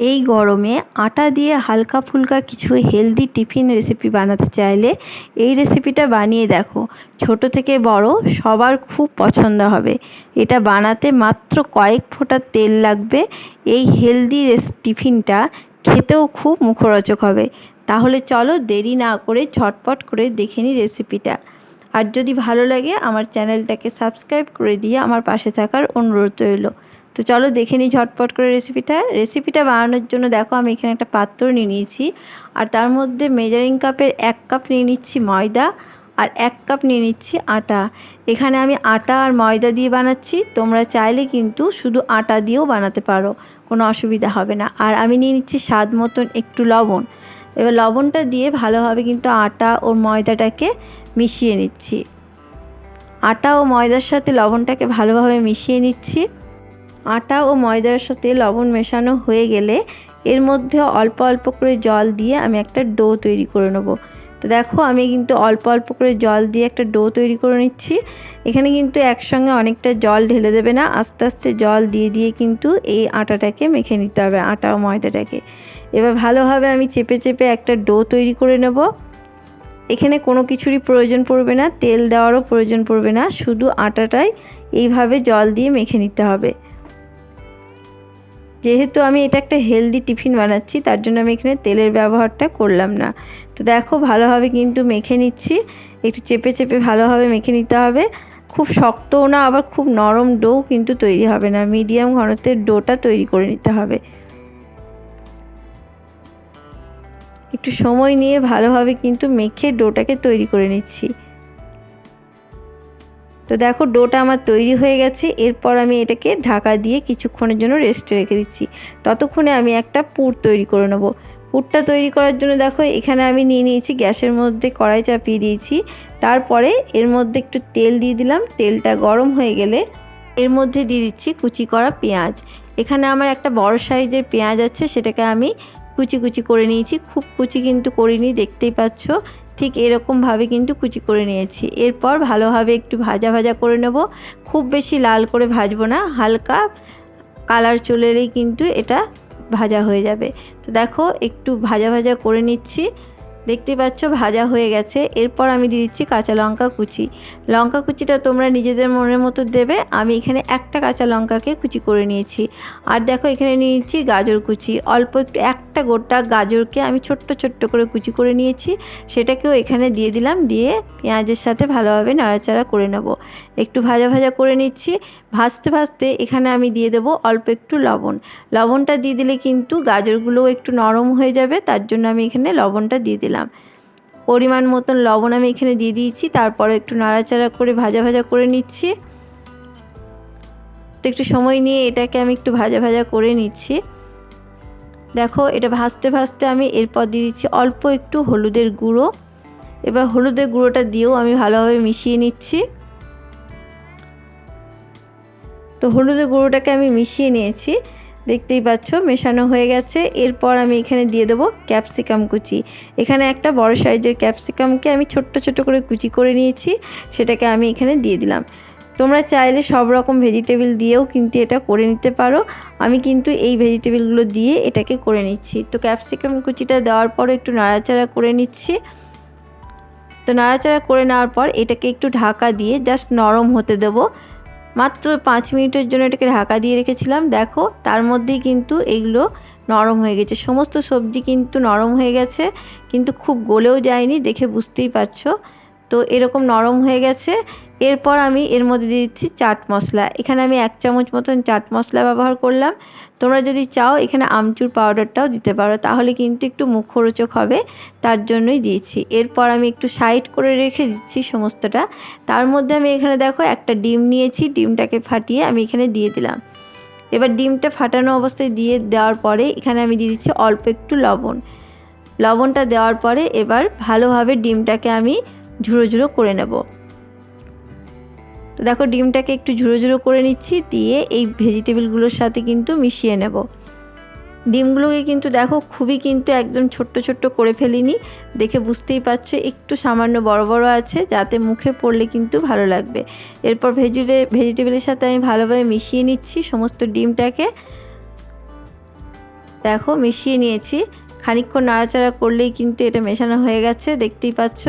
এই গরমে আটা দিয়ে হালকা ফুলকা কিছু হেলদি টিফিন রেসিপি বানাতে চাইলে এই রেসিপিটা বানিয়ে দেখো। ছোট থেকে বড় সবার খুব পছন্দ হবে। এটা বানাতে মাত্র কয়েক ফোঁটা তেল লাগবে। এই হেলদি টিফিনটা খেতেও খুব মুখরোচক হবে। তাহলে চলো দেরি না করে ঝটপট করে দেখে নিই রেসিপিটা আর যদি ভালো লাগে আমার চ্যানেলটাকে সাবস্ক্রাইব করে দিয়ে আমার পাশে থাকার অনুরোধ রইল। তো চলো দেখে নিই ঝটপট করে রেসিপিটা রেসিপিটা বানানোর জন্য দেখো আমি এখানে একটা পাত্র নিয়ে নিয়েছি। আর তার মধ্যে মেজারিং কাপের এক কাপ নিয়ে নিচ্ছি ময়দা আর এক কাপ নিয়ে নিচ্ছি আটা। এখানে আমি আটা আর ময়দা দিয়ে বানাচ্ছি। তোমরা চাইলে কিন্তু শুধু আটা দিয়েও বানাতে পারো, কোনো অসুবিধা হবে না। আর আমি নিয়ে নিচ্ছি স্বাদ মতন একটু লবণ। এবার লবণটা দিয়ে ভালোভাবে কিন্তু আটা ও ময়দাটাকে মিশিয়ে নিচ্ছি। আটা ও ময়দার সাথে লবণটাকে ভালোভাবে মিশিয়ে নিচ্ছি। আটা ও ময়দার সাথে লবণ মেশানো হয়ে গেলে এর মধ্যে অল্প অল্প করে জল দিয়ে আমি একটা ডো তৈরি করে নেব। তো দেখো, আমি কিন্তু অল্প অল্প করে জল দিয়ে একটা ডো তৈরি করে নিচ্ছি। এখানে কিন্তু একসঙ্গে অনেকটা জল ঢেলে দেবে না। আস্তে আস্তে জল দিয়ে দিয়ে কিন্তু এই আটাটাকে মেখে নিতে হবে, আটা ও ময়দাটাকে। এবার ভালোভাবে আমি চেপে চেপে একটা ডো তৈরি করে নেব। এখানে কোনো কিছুরই প্রয়োজন পড়বে না, তেল দেওয়ারও প্রয়োজন পড়বে না, শুধু আটাটাই এইভাবে জল দিয়ে মেখে নিতে হবে। যেহেতু আমি এটা একটা হেলদি টিফিন বানাচ্ছি, তার জন্য আমি এখানে তেলের ব্যবহারটা করলাম না। তো দেখো, ভালোভাবে কিন্তু মেখে নিচ্ছি। একটু চেপে চেপে ভালোভাবে মেখে নিতে হবে। খুব শক্তও না, আবার খুব নরম ডো কিন্তু তৈরি হবে না। মিডিয়াম ঘনত্বের ডোটা তৈরি করে নিতে হবে। একটু সময় নিয়ে ভালোভাবে কিন্তু মেখে ডোটাকে তৈরি করে নিচ্ছি। তো দেখো ডোটা আমার তৈরি হয়ে গেছে, এরপর আমি এটাকে ঢাকা দিয়ে কিছুক্ষণের জন্য রেস্টে রেখে দিচ্ছি। ততক্ষণে আমি একটা পুর তৈরি করে নেব। পুরটা তৈরি করার জন্য দেখো এখানে আমি নিয়ে নিয়েছি গ্যাসের মধ্যে কড়াই চাপিয়ে দিয়েছি। তারপরে এর মধ্যে একটু তেল দিয়ে দিলাম, তেলটা গরম হয়ে গেলে এর মধ্যে দিয়ে দিচ্ছি কুচি করা পেঁয়াজ। এখানে আমার একটা বড় সাইজের পেঁয়াজ আছে, সেটাকে আমি কুচি কুচি করে নিয়েছি। খুব কুচি কিন্তু করিনি, দেখতেই পাচ্ছ। ঠিক এরকমভাবে কিন্তু কুচি করে নিয়েছি। এরপর ভালোভাবে একটু ভাজা ভাজা করে নেব। খুব বেশি লাল করে ভাজবো না, হালকা কালার চলে এলেই কিন্তু এটা ভাজা হয়ে যাবে। তো দেখো, একটু ভাজা ভাজা করে নিচ্ছি। দেখতে পাচ্ছ, ভাজা হয়ে গেছে। এরপর আমি দিয়ে দিচ্ছি কাঁচা লঙ্কা কুচি। লঙ্কা কুচিটা তোমরা নিজেদের মনের মতো দেবে। আমি এখানে একটা কাঁচা লঙ্কাকে কুচি করে নিয়েছি। আর দেখো, এখানে নিয়ে নিচ্ছি গাজর কুচি। অল্প একটু একটা গোটা গাজরকে আমি ছোট্ট ছোট্ট করে কুচি করে নিয়েছি। সেটাকেও এখানে দিয়ে দিলাম। দিয়ে পেঁয়াজের সাথে ভালোভাবে নাড়াচাড়া করে নেব। একটু ভাজা ভাজা করে নিচ্ছি। ভাজতে ভাজতে এখানে আমি দিয়ে দেব অল্প একটু লবণ। লবণটা দিয়ে দিলে কিন্তু গাজরগুলোও একটু নরম হয়ে যাবে। তার জন্য আমি এখানে লবণটা দিয়ে দিলাম। পরিমাণ মতন লবণ আমি এখানে দিয়ে দিয়েছি, তারপরে একটু নাড়াচাড়া করে ভাজা ভাজা করে নিচ্ছি। তো একটু সময় নিয়ে এটাকে আমি একটু ভাজা ভাজা করে নিচ্ছি। দেখো, এটা ভাজতে ভাজতে আমি এরপর দিয়ে দিচ্ছি অল্প একটু হলুদের গুঁড়ো। এবার হলুদের গুঁড়োটা দিয়েও আমি ভালোভাবে মিশিয়ে নিচ্ছি। তো হলুদের গুঁড়োটাকে আমি মিশিয়ে নিয়েছি। দেখতেই পাচ্ছ, মেশানো হয়ে গেছে। এরপর আমি এখানে দিয়ে দেবো ক্যাপসিকাম কুচি। এখানে একটা বড় সাইজের ক্যাপসিকামকে আমি ছোট্ট ছোট্ট করে কুচি করে নিয়েছি, সেটাকে আমি এখানে দিয়ে দিলাম। তোমরা চাইলে সব রকম ভেজিটেবিল দিয়েও কিন্তু এটা করে নিতে পারো। আমি কিন্তু এই ভেজিটেবিলগুলো দিয়ে এটাকে করে নিচ্ছি। তো ক্যাপসিকাম কুচিটা দেওয়ার পর একটু নাড়াচাড়া করে নিচ্ছি। তো নাড়াচাড়া করে নেওয়ার পর এটাকে একটু ঢাকা দিয়ে জাস্ট নরম হতে দেবো। মাত্র পাঁচ মিনিটের জন্য এটাকে ঢাকা দিয়ে রেখেছিলাম। দেখো, তার মধ্যেই কিন্তু এগুলো নরম হয়ে গেছে। সমস্ত সবজি কিন্তু নরম হয়ে গেছে, কিন্তু খুব গলেও যায়নি, দেখে বুঝতেই পারছ। তো এরকম নরম হয়ে গেছে এরপর আমি এর মধ্যে দিয়ে দিচ্ছি চাট মশলা। এখানে আমি এক চামচ মতন চাট মশলা ব্যবহার করলাম। তোমরা যদি চাও, এখানে আমচুর পাউডারটাও দিতে পারো। তাহলে কিন্তু একটু মুখরোচক হবে, তার জন্যই দিয়েছি। এরপর আমি একটু সাইড করে রেখে দিচ্ছি সমস্তটা। তার মধ্যে আমি এখানে দেখো একটা ডিম নিয়েছি, ডিমটাকে ফাটিয়ে আমি এখানে দিয়ে দিলাম। এবার ডিমটা ফাটানো অবস্থায় দিয়ে দেওয়ার পরে এখানে আমি দিয়ে দিচ্ছি অল্প একটু লবণ। লবণটা দেওয়ার পরে এবার ভালোভাবে ডিমটাকে আমি ঝুড়ো ঝুড়ো করে নেব। তো দেখো ডিমটাকে একটু ঝুড়ো ঝুড়ো করে নিচ্ছি, দিয়ে এই ভেজিটেবলগুলোর সাথে কিন্তু মিশিয়ে নেব। ডিমগুলোকে কিন্তু দেখো খুবই কিন্তু একদম ছোট্ট ছোট্ট করে ফেলিনি, দেখে বুঝতেই পারছ একটু সামান্য বড় বড় আছে, যাতে মুখে পড়লে কিন্তু ভালো লাগবে। এরপর ভেজিটে, ভেজিটেবলের সাথে আমি ভালোভাবে মিশিয়ে নিচ্ছি সমস্ত ডিমটাকে। দেখো মিশিয়ে নিয়েছি খানিকক্ষণ নাড়াচাড়া করলেই কিন্তু এটা মেশানো হয়ে গেছে, দেখতেই পাচ্ছ।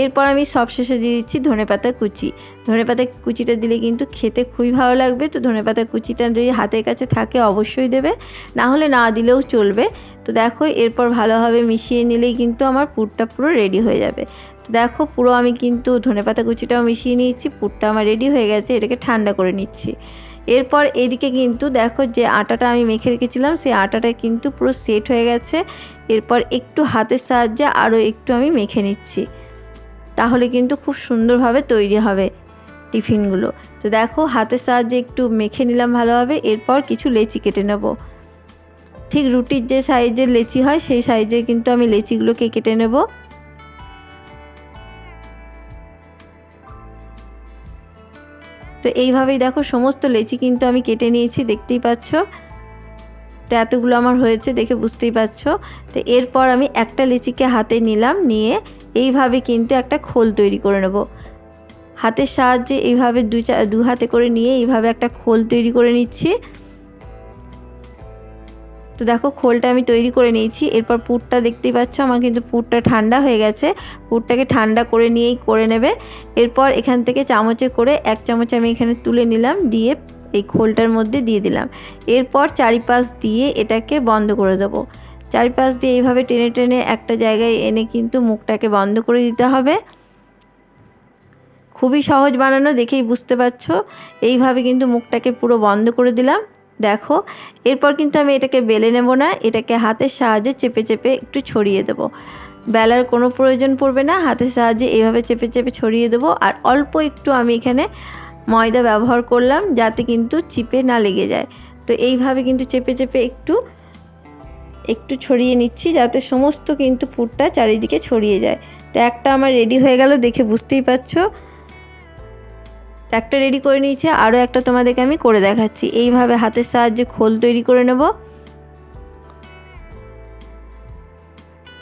এরপর আমি সবশেষে দিয়ে দিচ্ছি ধনেপাতা কুচি। ধনেপাতা কুচিটা দিলে কিন্তু খেতে খুবই ভালো লাগবে। তো ধনেপাতা কুচিটা যদি হাতের কাছে থাকে অবশ্যই দেবে, না হলে না দিলেও চলবে। তো দেখো, এরপর ভালোভাবে মিশিয়ে নিলেই কিন্তু আমার পুরটা পুরো রেডি হয়ে যাবে। তো দেখো, পুরো আমি কিন্তু ধনেপাতা কুচিটাও মিশিয়ে নিয়েছি, পুরটা আমার রেডি হয়ে গেছে, এটাকে ঠান্ডা করে নিচ্ছি। এরপর এদিকে কিন্তু দেখো যে আটাটা আমি মেখে রেখেছিলাম, সেই আটাটা কিন্তু পুরো সেট হয়ে গেছে। এরপর একটু হাতের সাহায্যে আরও একটু আমি মেখে নিচ্ছি। তাহলে কিন্তু খুব সুন্দরভাবে তৈরি হবে টিফিনগুলো। তো দেখো হাতের সাহায্যে একটু মেখে নিলাম ভালোভাবে, এরপর কিছু লেচি কেটে নেব। ঠিক রুটির যে সাইজের লেচি হয়, সেই সাইজে কিন্তু আমি লেচিগুলোকে কেটে নেব। তো এইভাবেই দেখো সমস্ত লেচি কিন্তু আমি কেটে নিয়েছি, দেখতেই পাচ্ছ? তো এতগুলো আমার হয়েছে দেখে বুঝতেই পারছ তো এরপর আমি একটা লেচিকে হাতে নিলাম, নিয়ে এইভাবে কিন্তু একটা খোল তৈরি করে নেব। হাতের সাহায্যে এইভাবে দু দু হাতে করে নিয়ে এইভাবে একটা খোল তৈরি করে নিচ্ছি। তো দেখো খোলটা আমি তৈরি করে নিয়েছি। এরপর পুরটা দেখতেই পাচ্ছ, আমার কিন্তু পুরটা ঠান্ডা হয়ে গেছে। পুরটাকে ঠান্ডা করে নিয়েই করে নেবে। এরপর এখান থেকে চামচে করে এক চামচ আমি এখানে তুলে নিলাম, দিয়ে এই খোলটার মধ্যে দিয়ে দিলাম। এরপর চারিপাশ দিয়ে এটাকে বন্ধ করে দেবো। চারিপাশ দিয়ে এইভাবে টেনে টেনে একটা জায়গায় এনে কিন্তু মুখটাকে বন্ধ করে দিতে হবে। খুবই সহজ বানানো, দেখেই বুঝতে পারছ। এইভাবে কিন্তু মুখটাকে পুরো বন্ধ করে দিলাম। দেখো, এরপর কিন্তু আমি এটাকে বেলে নেব না, এটাকে হাতের সাহায্যে চেপে চেপে একটু ছড়িয়ে দেবো। বেলার কোনো প্রয়োজন পড়বে না, হাতের সাহায্যে এইভাবে চেপে চেপে ছড়িয়ে দেবো, আর অল্প একটু আমি এখানে ময়দা ব্যবহার করলাম যাতে কিন্তু চিপে না লেগে যায়। তো এইভাবে কিন্তু চেপে চেপে একটু একটু ছড়িয়ে নিচ্ছি যাতে সমস্ত কিন্তু ফুডটা চারিদিকে ছড়িয়ে যায়। তো একটা আমার রেডি হয়ে গেল, দেখে বুঝতেই পারছ। একটা রেডি করে নিয়েছি আরও একটা তোমাদেরকে আমি করে দেখাচ্ছি। এইভাবে হাতের সাহায্যে খোল তৈরি করে নেব।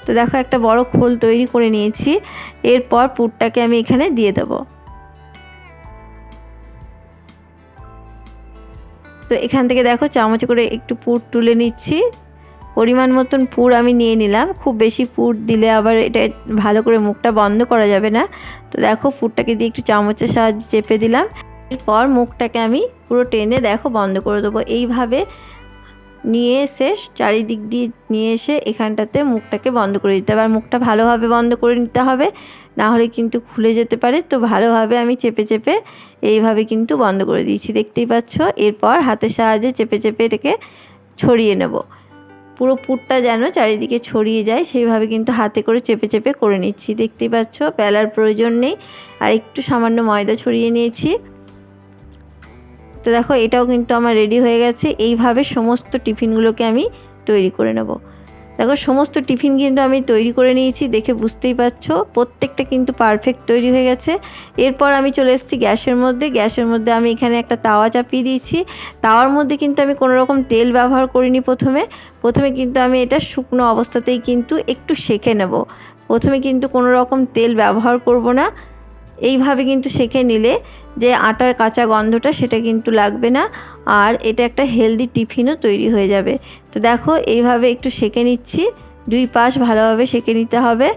তো দেখো, একটা বড় খোল তৈরি করে নিয়েছি। এরপর পুরটাকে আমি এখানে দিয়ে দেব। তো এখান থেকে দেখো, চামচ করে একটু পুর তুলে নিচ্ছি। পরিমাণ মতন পুর আমি নিয়ে নিলাম। খুব বেশি পুর দিলে আবার এটা ভালো করে মুখটা বন্ধ করা যাবে না। তো দেখো পুরটাকে দিয়ে একটু চামচের সাহায্যে চেপে দিলাম। এরপর মুখটাকে আমি পুরো টেনে দেখো বন্ধ করে দেবো। এইভাবে নিয়ে এসে চারিদিক দিয়ে নিয়ে এসে এখানটাতে মুখটাকে বন্ধ করে দিতে হবে। আর মুখটা ভালোভাবে বন্ধ করে নিতে হবে, না হলে কিন্তু খুলে যেতে পারে। তো ভালোভাবে আমি চেপে চেপে এইভাবে কিন্তু বন্ধ করে দিয়েছি। দেখতেই পাচ্ছ? এরপর হাতের সাহায্যে চেপে চেপে এটাকে ছড়িয়ে নেব। পুরো পুরটা যেন চারিদিকে ছড়িয়ে যায়, সেইভাবে কিন্তু হাতে করে চেপে চেপে করে নিচ্ছি। দেখতেই পাচ্ছ বেলার প্রয়োজন নেই। আর একটু সামান্য ময়দা ছড়িয়ে নিয়েছি। তো দেখো, এটাও কিন্তু আমার রেডি হয়ে গেছে। এইভাবে সমস্ত টিফিনগুলোকে আমি তৈরি করে নেব। দেখো, সমস্ত টিফিন কিন্তু আমি তৈরি করে নিয়েছি, দেখে বুঝতেই পারছ। প্রত্যেকটা কিন্তু পারফেক্ট তৈরি হয়ে গেছে। এরপর আমি চলে এসেছি গ্যাসের মধ্যে। গ্যাসের মধ্যে আমি এখানে একটা তাওয়া চাপিয়ে দিয়েছি। তাওয়ার মধ্যে কিন্তু আমি কোনো রকম তেল ব্যবহার করিনি প্রথমে। প্রথমে কিন্তু আমি এটা শুকনো অবস্থাতেই কিন্তু একটু সেঁকে নেব। প্রথমে কিন্তু কোনো রকম তেল ব্যবহার করব না। এইভাবে কিন্তু সেঁকে নিলে যে আটার কাঁচা গন্ধটা সেটা কিন্তু লাগবে না আর এটা একটা হেলদি টিফিনও তৈরি হয়ে যাবে। তো দেখো, এইভাবে একটু সেঁকে নিচ্ছি। দুই পাশ ভালোভাবে সেঁকে নিতে হবে।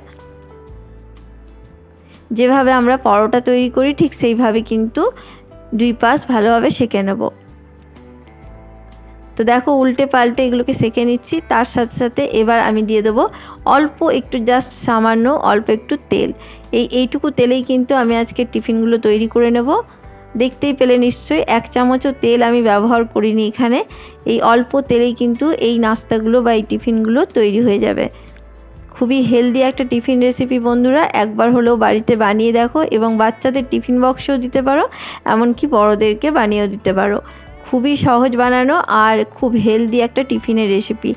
যেভাবে আমরা পরোটা তৈরি করি ঠিক সেইভাবে কিন্তু দুই পাশ ভালোভাবে সেঁকে নেব। তো দেখো উল্টে পাল্টে এগুলোকে সেঁকে নিচ্ছি। তার সাথে সাথে এবার আমি দিয়ে দেবো অল্প একটু জাস্ট সামান্য অল্প একটু তেল। এই এইটুকু তেলেই কিন্তু আমি আজকে টিফিনগুলো তৈরি করে নেব। দেখতেই পেলে নিশ্চয়ই এক চামচও তেল আমি ব্যবহার করিনি এখানে। এই অল্প তেলেই কিন্তু এই নাস্তাগুলো বা এই টিফিনগুলো তৈরি হয়ে যাবে। খুবই হেলদি একটা টিফিন রেসিপি বন্ধুরা। একবার হলেও বাড়িতে বানিয়ে দেখো এবং বাচ্চাদের টিফিন বক্সেও দিতে পারো, এমনকি বড়োদেরকে বানিয়েও দিতে পারো। খুবই সহজ বানানো আর খুব হেলদি একটা টিফিনের রেসিপি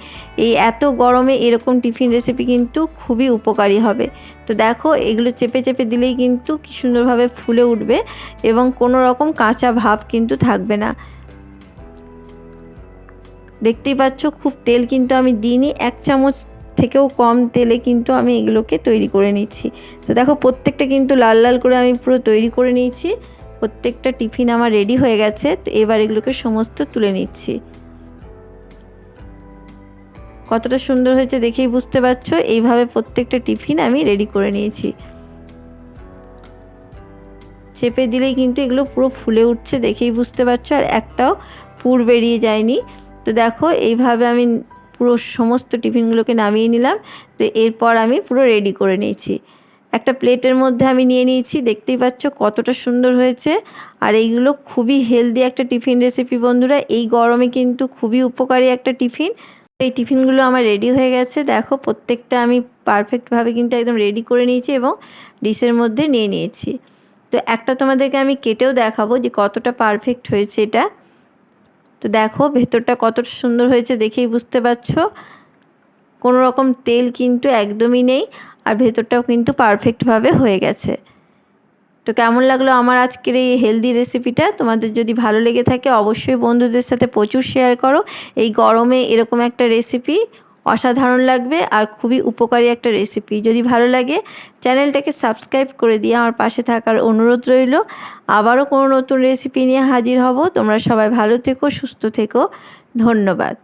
এই এত গরমে এরকম টিফিন রেসিপি কিন্তু খুবই উপকারী হবে। তো দেখো, এগুলো চেপে চেপে দিলেই কিন্তু কি সুন্দরভাবে ফুলে উঠবে এবং কোনো রকম কাঁচা ভাব কিন্তু থাকবে না। দেখতেই পাচ্ছ, খুব তেল কিন্তু আমি দিইনি। এক চামচ থেকেও কম তেলে কিন্তু আমি এগুলোকে তৈরি করে নিচ্ছি। তো দেখো, প্রত্যেকটা কিন্তু লাল লাল করে আমি পুরো তৈরি করে নিয়েছি। প্রত্যেকটা টিফিন আমার রেডি হয়ে গেছে, তো এবার এগুলোকে সমস্ত তুলে নিচ্ছি। কতটা সুন্দর হয়েছে দেখেই বুঝতে পারছ? এইভাবে প্রত্যেকটা টিফিন আমি রেডি করে নিয়েছি। চেপে দিলেই কিন্তু এগুলো পুরো ফুলে উঠছে দেখেই বুঝতে পারছ, আর একটাও পুর বেরিয়ে যায়নি। তো দেখো, এইভাবে আমি পুরো সমস্ত টিফিনগুলোকে নামিয়ে নিলাম, তো এরপর আমি পুরো রেডি করে নিয়েছি। একটা প্লেটের মধ্যে আমি নিয়ে নিয়েছি, দেখতেই পাচ্ছ কতটা সুন্দর হয়েছে। আর এইগুলো খুবই হেলদি একটা টিফিন রেসিপি বন্ধুরা। এই গরমে কিন্তু খুবই উপকারী একটা টিফিন। এই টিফিনগুলো আমার রেডি হয়ে গেছে। দেখো প্রত্যেকটা আমি পারফেক্টভাবে কিন্তু একদম রেডি করে নিয়েছি এবং ডিশের মধ্যে নিয়ে নিয়েছি। তো একটা তোমাদেরকে আমি কেটেও দেখাবো যে কতটা পারফেক্ট হয়েছে এটা। তো দেখো ভেতরটা কতটা সুন্দর হয়েছে দেখেই বুঝতে পারছ। কোনো রকম তেল কিন্তু একদমই নেই। আর ভেতরটাও কিন্তু পারফেক্টভাবে হয়ে গেছে। তো কেমন লাগল আমার আজকের এই হেলদি রেসিপিটা তোমাদের যদি ভালো লেগে থাকে অবশ্যই বন্ধুদের সাথে প্রচুর শেয়ার করো। এই গরমে এরকম একটা রেসিপি অসাধারণ লাগবে আর খুবই উপকারী একটা রেসিপি যদি ভালো লাগে, চ্যানেলটাকে সাবস্ক্রাইব করে দিয়ে আমার পাশে থাকার অনুরোধ রইল। আবারও কোনো নতুন রেসিপি নিয়ে হাজির হব। তোমরা সবাই ভালো থেকো, সুস্থ থেকো। ধন্যবাদ।